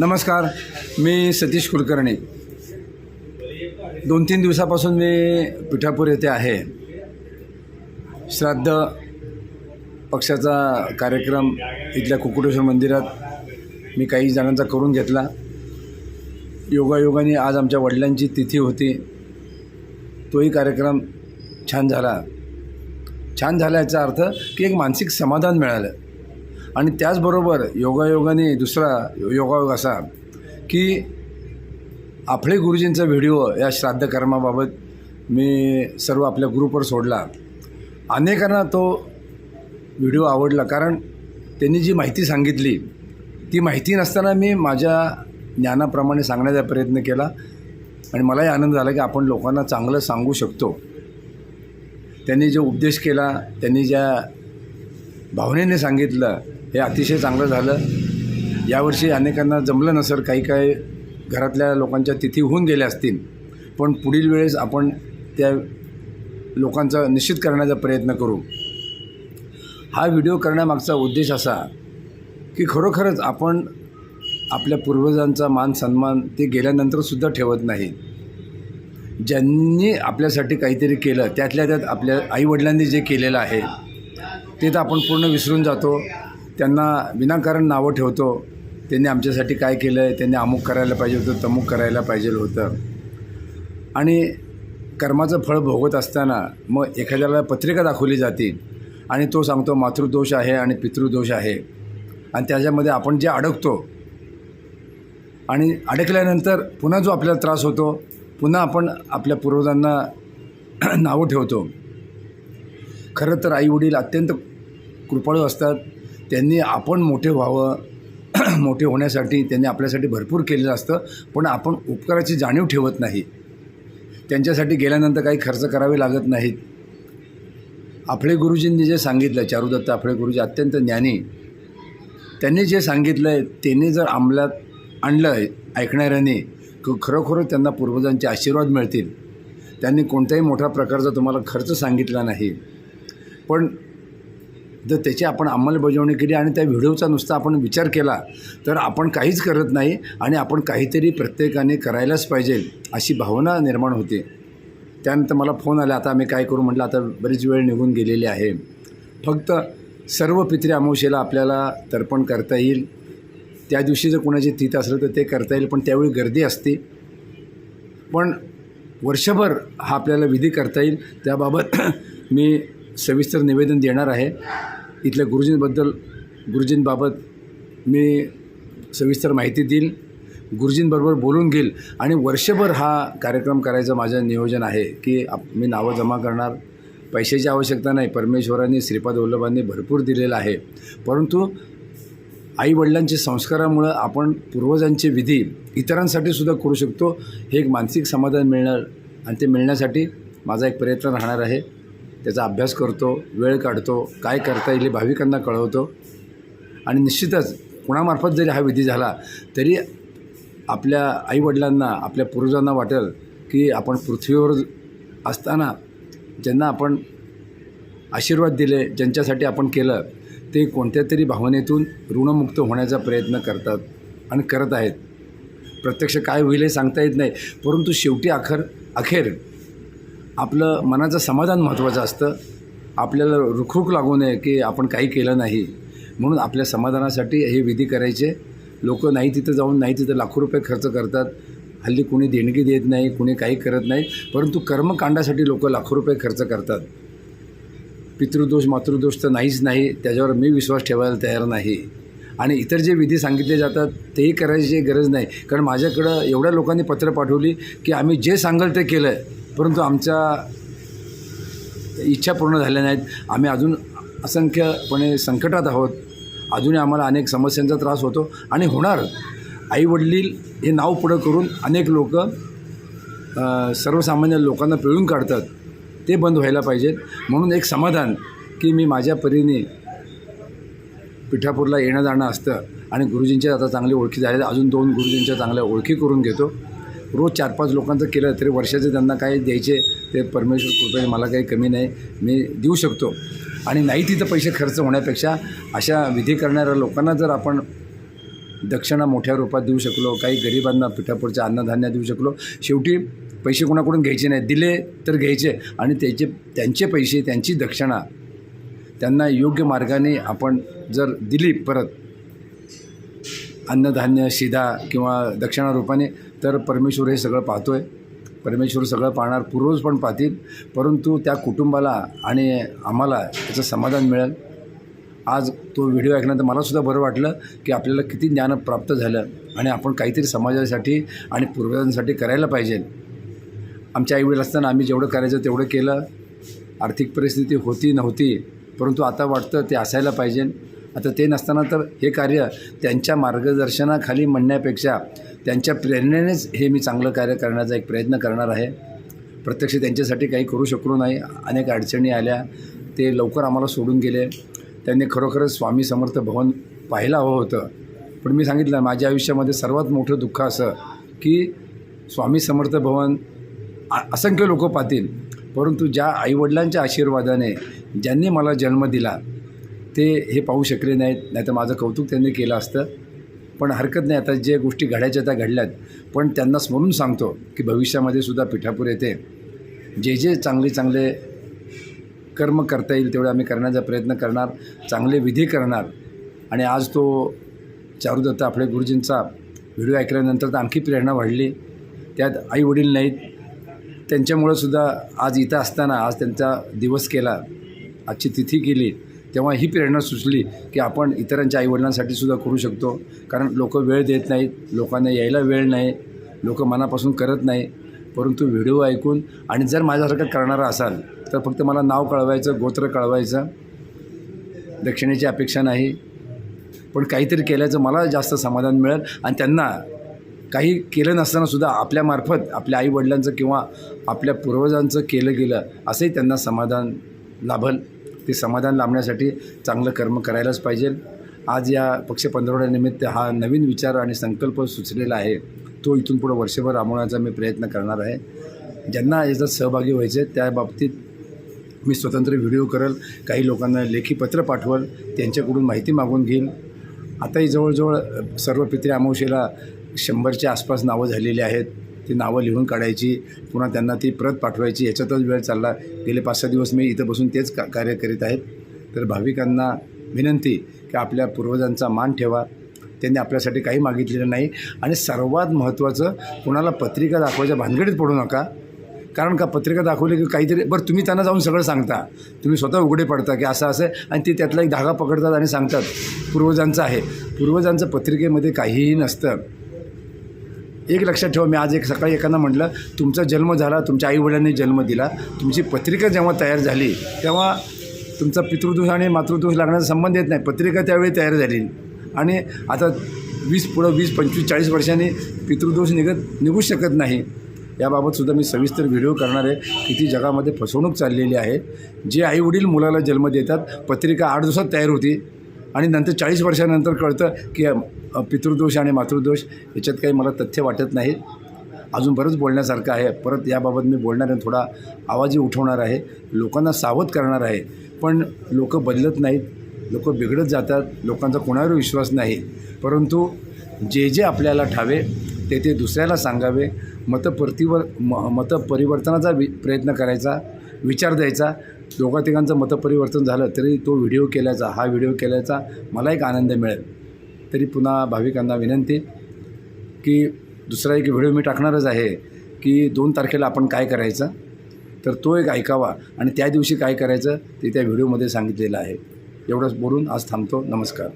नमस्कार मी सतीश कुलकर्णी. दोन तीन दिवसापासून मी पिठापूर येथे आहे. श्राद्ध पक्षाचा कार्यक्रम इथल्या कुकुटेश्वर मंदिरात मी काही जणांचा करून घेतला. योगायोगाने आज आमच्या वडिलांची तिथी होती. तोही कार्यक्रम छान झाला. छान झाला याचा अर्थ की एक मानसिक समाधान मिळालं. आणि त्याचबरोबर योगायोगाने दुसरा योगायोग असा की आपले गुरुजींचा व्हिडिओ या श्राद्ध कर्माबाबत मी सर्व आपल्या ग्रुपवर सोडला. अनेकांना तो व्हिडिओ आवडला कारण त्यांनी जी माहिती सांगितली ती माहिती नसताना मी माझ्या ज्ञानाप्रमाणे सांगण्याचा प्रयत्न केला आणि मलाही आनंद झाला की आपण लोकांना चांगलं सांगू शकतो. त्यांनी जो उपदेश केला त्यांनी ज्या भावनेने सांगितलं हे अतिशय चांगलं झालं. यावर्षी अनेकांना जमलं नसेल काही काही घरातल्या लोकांच्या तिथी होऊन गेल्या असतील. पण पुढील वेळेस आपण त्या लोकांचा निश्चित करण्याचा प्रयत्न करू. हा व्हिडिओ करण्यामागचा उद्देश असा की खरोखरच आपण आपल्या पूर्वजांचा मान सन्मान ते गेल्यानंतरसुद्धा ठेवत नाही. ज्यांनी आपल्यासाठी काहीतरी केलं त्यातल्या त्यात आपल्या आईवडिलांनी जे केलेलं आहे ते तर आपण पूर्ण विसरून जातो. त्यांना विनाकारण नावं ठेवतो. त्यांनी आमच्यासाठी काय केलं आहे त्यांनी अमुक करायला पाहिजे होतं तमुक करायला पाहिजे होतं. आणि कर्माचं फळ भोगत असताना मग एखाद्याला पत्रिका दाखवली जाते आणि तो सांगतो मातृदोष आहे आणि पितृदोष आहे. आणि त्याच्यामध्ये आपण जे अडकतो आणि अडकल्यानंतर पुन्हा जो आपल्याला त्रास होतो पुन्हा आपण आपल्या पूर्वजांना नावं ठेवतो. खरं तर आईवडील अत्यंत कृपाळू असतात. त्यांनी आपण मोठे व्हावं मोठे होण्यासाठी त्यांनी आपल्यासाठी भरपूर केलेलं असतं पण आपण उपकाराची जाणीव ठेवत नाही. त्यांच्यासाठी गेल्यानंतर काही खर्च करावे लागत नाहीत. आपले गुरुजींनी जे सांगितलं चारुदत्त आपले गुरुजी अत्यंत ज्ञानी. त्यांनी जे सांगितलं आहे त्यांनी जर अंमलात आणलं आहे ऐकणाऱ्यांनी क खरोखर त्यांना पूर्वजांचे आशीर्वाद मिळतील. त्यांनी कोणत्याही मोठ्या प्रकारचा तुम्हाला खर्च सांगितला नाही. पण जर त्याची आपण अंमलबजावणी केली आणि त्या व्हिडिओचा नुसता आपण विचार केला तर आपण काहीच करत नाही आणि आपण काहीतरी प्रत्येकाने करायलाच पाहिजे अशी भावना निर्माण होते. त्यानंतर मला फोन आला आता आम्ही काय करू म्हटलं आता बरीच वेळ निघून गेलेली आहे. फक्त सर्व पित्री अमावशेला आपल्याला तर्पण करता येईल. त्या दिवशी जर कोणाची तीत असलं तर ते करता येईल पण त्यावेळी गर्दी असते. पण वर्षभर हा आपल्याला विधी करता येईल. त्याबाबत मी सविस्तर निवेदन देणार आहे. इथल्या गुरुजींबद्दल गुरुजींबाबत मी सविस्तर माहिती देईल गुरुजींबरोबर बोलून घेईल. आणि वर्षभर हा कार्यक्रम करायचं माझं नियोजन आहे की आप मी नावं जमा करणार. पैशाची आवश्यकता नाही. परमेश्वरांनी श्रीपाद वल्लभांनी भरपूर दिलेलं आहे. परंतु आईवडिलांच्या संस्कारामुळं आपण पूर्वजांचे विधी इतरांसाठी सुद्धा करू शकतो. हे एक मानसिक समाधान मिळणार आणि ते मिळण्यासाठी माझा एक प्रयत्न राहणार आहे. त्याचा अभ्यास करतो वेळ काढतो काय करता येईल हे भाविकांना कळवतो. आणि निश्चितच कुणामार्फत जरी हा विधी झाला तरी आपल्या आईवडिलांना आपल्या पूर्वजांना वाटेल की आपण पृथ्वीवर असताना ज्यांना आपण आशीर्वाद दिले ज्यांच्यासाठी आपण केलं ते कोणत्या तरी भावनेतून ऋणमुक्त होण्याचा प्रयत्न करतात आणि करत आहेत. प्रत्यक्ष काय होईल हे सांगता येत नाही परंतु शेवटी अखर अखेर आपलं मनाचं समाधान महत्त्वाचं असतं. आपल्याला रुखरुख लागू नये की आपण काही केलं नाही. म्हणून आपल्या समाधानासाठी हे विधी करायचे. लोक नाही तिथं जाऊन नाही तिथं लाखो रुपये खर्च करतात. हल्ली कुणी देणगी देत नाही कुणी काही करत नाही. परंतु कर्मकांडासाठी लोक लाखो रुपये खर्च करतात. पितृदोष मातृदोष तर नाहीच नाही. त्याच्यावर मी विश्वास ठेवायला तयार नाही. आणि इतर जे विधी सांगितले जातात तेही करायची गरज नाही. कारण माझ्याकडं एवढ्या लोकांनी पत्र पाठवली की आम्ही जे सांगाल ते केलं आहे परंतु आमच्या इच्छा पूर्ण झाल्या नाहीत. आम्ही अजून असंख्यपणे संकटात आहोत. अजूनही आम्हाला अनेक समस्यांचा त्रास होतो आणि होणार. आईवडील हे नाव पुढं करून अनेक लोक सर्वसामान्य लोकांना पिळून काढतात. ते बंद व्हायला पाहिजेत. म्हणून एक समाधान की मी माझ्या परीने पिठापूरला येणं जाणं असतं आणि गुरुजींच्या आता चांगली ओळखी झालेल्या अजून दोन गुरुजींच्या चांगल्या ओळखी करून घेतो. रोज चार पाच लोकांचं केलं तरी वर्षाचे त्यांना काय द्यायचे ते परमेश्वर कृपया मला काही कमी नाही मी देऊ शकतो. आणि नाही तिथं पैसे खर्च होण्यापेक्षा अशा विधी करणाऱ्या लोकांना जर आपण दक्षिणा मोठ्या रूपात देऊ शकलो काही गरिबांना पिठापूरचं अन्नधान्य देऊ शकलो शेवटी पैसे कोणाकडून घ्यायचे नाही दिले तर घ्यायचे. आणि त्याचे त्यांचे पैसे त्यांची दक्षिणा त्यांना योग्य मार्गाने आपण जर दिली परत अन्नधान्य शिधा किंवा दक्षिणा रूपाने तर परमेश्वर हे सगळं पाहतो आहे परमेश्वर सगळं पाहणार पूर्वज पण पाहतील. परंतु त्या कुटुंबाला आणि आम्हाला त्याचं समाधान मिळेल. आज तो व्हिडिओ ऐकल्यानंतर मलासुद्धा बरं वाटलं की आपल्याला किती ज्ञान प्राप्त झालं आणि आपण काहीतरी समाजासाठी आणि पूर्वजांसाठी करायला पाहिजे. आमच्या आईवडील असताना आम्ही जेवढं करायचं तेवढं केलं. आर्थिक परिस्थिती होती नव्हती. परंतु आता वाटतं ते असायला पाहिजे. आता ते नसताना तर हे कार्य त्यांच्या मार्गदर्शनाखाली म्हणण्यापेक्षा त्यांच्या प्रेरणेनेच हे मी चांगलं कार्य करण्याचा एक प्रयत्न करणार आहे. प्रत्यक्ष त्यांच्यासाठी काही करू शकलो नाही. अनेक अडचणी आल्या. ते लवकर आम्हाला सोडून गेले. त्यांनी खरोखरच स्वामी समर्थ भवन पाहायला हवं होतं. पण मी सांगितलं माझ्या आयुष्यामध्ये सर्वात मोठं दुःख असं की स्वामी समर्थ भवन असंख्य लोक पाहतील. परंतु ज्या आईवडिलांच्या आशीर्वादाने ज्यांनी मला जन्म दिला ते हे पाहू शकले नाहीत. नाही तर माझं कौतुक त्यांनी केलं असतं. पण हरकत नाही. आता जे गोष्टी घडायच्या त्या घडल्यात. पण त्यांना स्मरून सांगतो की भविष्यामध्ये सुद्धा पिठापूर येते जे जे चांगले चांगले कर्म करता येईल तेवढे आम्ही करण्याचा प्रयत्न करणार चांगले विधी करणार. आणि आज तो चारुदत्त आपले गुरुजींचा व्हिडिओ ऐकल्यानंतर तर आणखी प्रेरणा वाढली. त्यात आई वडील नाहीत. त्यांच्यामुळं सुद्धा आज इथं असताना आज त्यांचा दिवस केला. आजची तिथी केली. तेव्हा ही प्रेरणा सुचली की आपण इतरांच्या आईवडिलांसाठी सुद्धा करू शकतो. कारण लोक वेळ देत नाहीत लोकांना यायला वेळ नाही लोक मनापासून करत नाही. परंतु व्हिडिओ ऐकून आणि जर माझ्यासारखं करणारा असाल तर फक्त मला नाव कळवायचं गोत्र कळवायचं दक्षिणेची अपेक्षा नाही. पण काहीतरी केल्याचं मला जास्त समाधान मिळेल आणि त्यांना काही केलं नसतानासुद्धा आपल्यामार्फत आपल्या आईवडिलांचं किंवा आपल्या पूर्वजांचं केलं गेलं असंही त्यांना समाधान लाभल. ते समाधान लाभण्यासाठी चांगलं कर्म करायलाच पाहिजे. आज या पक्ष पंधरवड्यानिमित्त हा नवीन विचार आणि संकल्प सुचलेला आहे. तो इथून पुढं वर्षभर राबवण्याचा मी प्रयत्न करणार आहे. ज्यांना याच्यात सहभागी व्हायचे त्या बाबतीत मी स्वतंत्र व्हिडिओ करल काही लोकांना लेखी पत्र पाठवल त्यांच्याकडून माहिती मागून घेईन आताही जवळजवळ सर्व पित्रे अमावशेला शंभरच्या आसपास नावं झालेली आहेत. ती नावं लिहून काढायची पुन्हा त्यांना ती प्रत पाठवायची याच्यातच वेळ चालला. गेले पाच सहा दिवस मी इथं बसून तेच का कार्य करीत आहेत. तर भाविकांना विनंती की आपल्या पूर्वजांचा मान ठेवा. त्यांनी आपल्यासाठी काही मागितलेलं नाही. आणि सर्वात महत्त्वाचं कुणाला पत्रिका दाखवायच्या भानगडीत पडू नका. कारण का पत्रिका दाखवली की काहीतरी बरं तुम्ही त्यांना जाऊन सगळं सांगता. तुम्ही स्वतः उघडे पडता की असं असं आणि ते त्यातला एक धागा पकडतात आणि सांगतात पूर्वजांचं आहे. पूर्वजांचं पत्रिकेमध्ये काहीही नसतं. एक लक्षात ठेवा मी आज एक सकाळी एकांना म्हटलं तुमचा जन्म झाला तुमच्या आईवडिलांनी जन्म दिला तुमची पत्रिका जेव्हा तयार झाली तेव्हा तुमचा पितृदोष आणि मातृदोष लागण्याचा संबंध येत नाही. पत्रिका त्यावेळी तयार झाली. आणि आता वीस पुढं वीस पंचवीस चाळीस वर्षांनी पितृदोष निघत निघू शकत नाही. याबाबतसुद्धा मी सविस्तर व्हिडिओ करणार आहे. किती जगामध्ये फसवणूक चाललेली आहे. जे आईवडील मुलाला जन्म देतात पत्रिका आठ दिवसात तयार होती. आणि नंतर चाळीस वर्षानंतर कळतं की पितृदोष आणि मातृदोष याच्यात काही मला तथ्य वाटत नाही. अजून बरंच बोलण्यासारखं आहे. परत याबाबत मी बोलणार आहे. थोडा आवाजही उठवणार आहे. लोकांना सावध करणार आहे. पण लोक बदलत नाहीत. लोक बिघडत जातात. लोकांचा कोणावर विश्वास नाही. परंतु जे जे आपल्याला ठावे ते ते दुसऱ्याला सांगावे. मतपरतीवर म मतपरिवर्तनाचा वि प्रयत्न करायचा. विचार द्यायचा. दोघा तिघांचं मतपरिवर्तन झालं तरी तो व्हिडिओ केल्याचा हा व्हिडिओ केल्याचा मला एक आनंद मिळेल. तरी पुन्हा भाविकांना विनंती की दुसरा एक व्हिडिओ मी टाकणारच आहे की दोन तारखेला आपण काय करायचं? तर तो एक ऐकावा आणि त्या दिवशी काय करायचं ते त्या व्हिडिओमध्ये सांगितलेलं आहे. एवढंच बोलून आज थांबतो. नमस्कार.